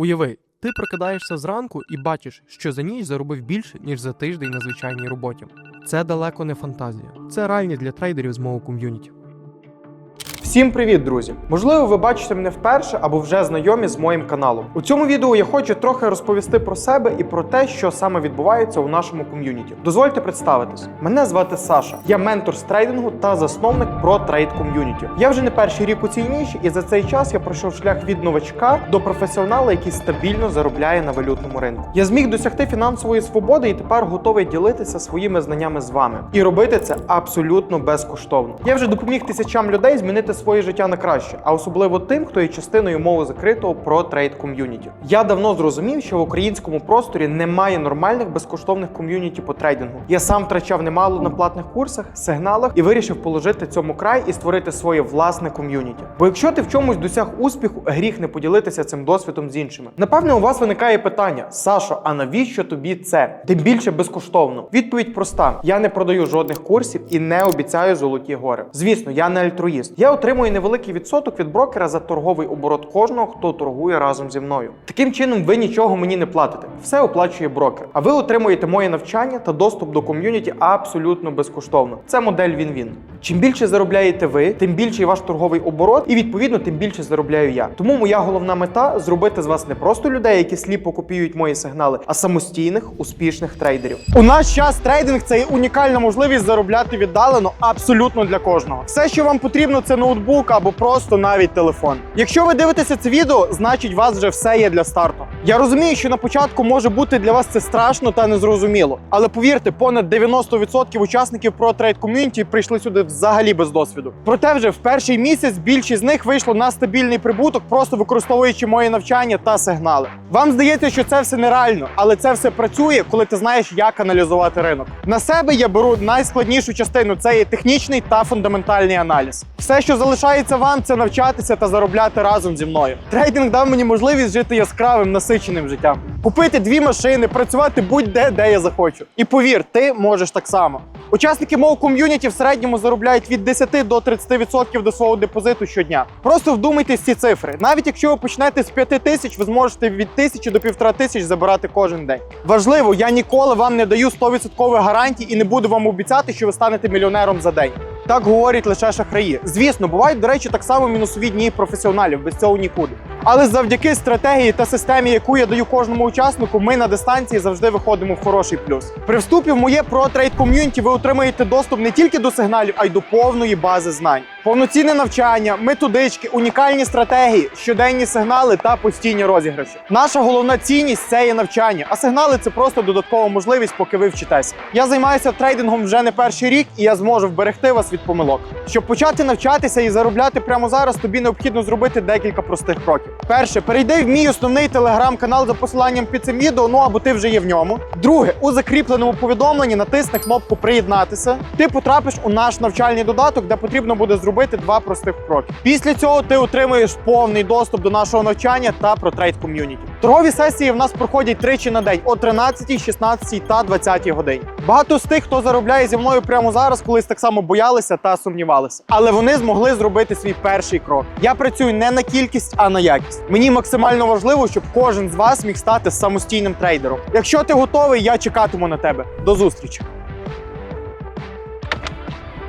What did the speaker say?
Уяви, ти прокидаєшся зранку і бачиш, що за ніч заробив більше, ніж за тиждень на звичайній роботі. Це далеко не фантазія. Це реальність для трейдерів з мого ком'юніті. Всім привіт, друзі! Можливо, ви бачите мене вперше або вже знайомі з моїм каналом. У цьому відео я хочу трохи розповісти про себе і про те, що саме відбувається у нашому ком'юніті. Дозвольте представитись. Мене звати Саша. Я ментор з трейдингу та засновник про трейд ком'юніті. Я вже не перший рік у цій ніші, і за цей час я пройшов шлях від новачка до професіонала, який стабільно заробляє на валютному ринку. Я зміг досягти фінансової свободи і тепер готовий ділитися своїми знаннями з вами і робити це абсолютно безкоштовно. Я вже допоміг тисячам людей змінити своє життя на краще, а особливо тим, хто є частиною мови закритого про трейд ком'юніті. Я давно зрозумів, що в українському просторі немає нормальних безкоштовних ком'юніті по трейдингу. Я сам втрачав немало на платних курсах, сигналах і вирішив положити цьому край і створити своє власне ком'юніті. Бо якщо ти в чомусь досяг успіху, гріх не поділитися цим досвідом з іншими. Напевне, у вас виникає питання: Сашо, а навіщо тобі це? Тим більше безкоштовно. Відповідь проста: я не продаю жодних курсів і не обіцяю золоті гори. Звісно, я не альтруїст. Я отримую невеликий відсоток від брокера за торговий оборот кожного, хто торгує разом зі мною. Таким чином, ви нічого мені не платите. Все оплачує брокер. А ви отримуєте моє навчання та доступ до ком'юніті абсолютно безкоштовно. Це модель він-він. Чим більше заробляєте ви, тим більший ваш торговий оборот, і відповідно тим більше заробляю я. Тому моя головна мета зробити з вас не просто людей, які сліпо копіюють мої сигнали, а самостійних успішних трейдерів. У наш час трейдинг це унікальна можливість заробляти віддалено абсолютно для кожного. Все, що вам потрібно, це ноутбук або просто навіть телефон. Якщо ви дивитеся це відео, значить у вас вже все є для старту. Я розумію, що на початку може бути для вас це страшно та незрозуміло, але повірте, понад 90% учасників про трейд ком'юніті прийшли сюди взагалі без досвіду. Проте вже в перший місяць більшість з них вийшло на стабільний прибуток, просто використовуючи мої навчання та сигнали. Вам здається, що це все нереально, але це все працює, коли ти знаєш, як аналізувати ринок. На себе я беру найскладнішу частину це є технічний та фундаментальний аналіз. Все, що залишається вам, це навчатися та заробляти разом зі мною. Трейдинг дав мені можливість жити яскравим, насиченим життям, купити дві машини, працювати будь-де, де я захочу. І повір, ти можеш так само. Учасники мого ком'юніті в середньому заробляють від 10 до 30% до свого депозиту щодня. Просто вдумайтесь ці цифри. Навіть якщо ви почнете з 5 тисяч, ви зможете від тисячі до півтора тисяч забирати кожен день. Важливо, я ніколи вам не даю 100% гарантій і не буду вам обіцяти, що ви станете мільйонером за день. Так говорять лише шахраї. Звісно, бувають, до речі, так само мінусові дні професіоналів, без цього нікуди. Але завдяки стратегії та системі, яку я даю кожному учаснику, ми на дистанції завжди виходимо в хороший плюс. При вступі в моє ProTrade ком'юніті ви отримаєте доступ не тільки до сигналів, а й до повної бази знань. Повноцінне навчання, методички, унікальні стратегії, щоденні сигнали та постійні розіграші. Наша головна цінність це є навчання, а сигнали це просто додаткова можливість, поки ви вчитеся. Я займаюся трейдингом вже не перший рік, і я зможу вберегти вас від помилок. Щоб почати навчатися і заробляти прямо зараз, тобі необхідно зробити декілька простих кроків. Перше, перейди в мій основний телеграм-канал за посиланням під цим відео, ну або ти вже є в ньому. Друге, у закріпленому повідомленні натисни кнопку Приєднатися. Ти потрапиш у наш навчальний додаток, де потрібно буде зробити два простих кроки. Після цього ти отримуєш повний доступ до нашого навчання та про трейд ком'юніті. Торгові сесії в нас проходять тричі на день о 13, 16 та 20 годині. Багато з тих, хто заробляє зі мною прямо зараз, колись так само боялися та сумнівалися. Але вони змогли зробити свій перший крок. Я працюю не на кількість, а на якість. Мені максимально важливо, щоб кожен з вас міг стати самостійним трейдером. Якщо ти готовий, я чекатиму на тебе. До зустрічі!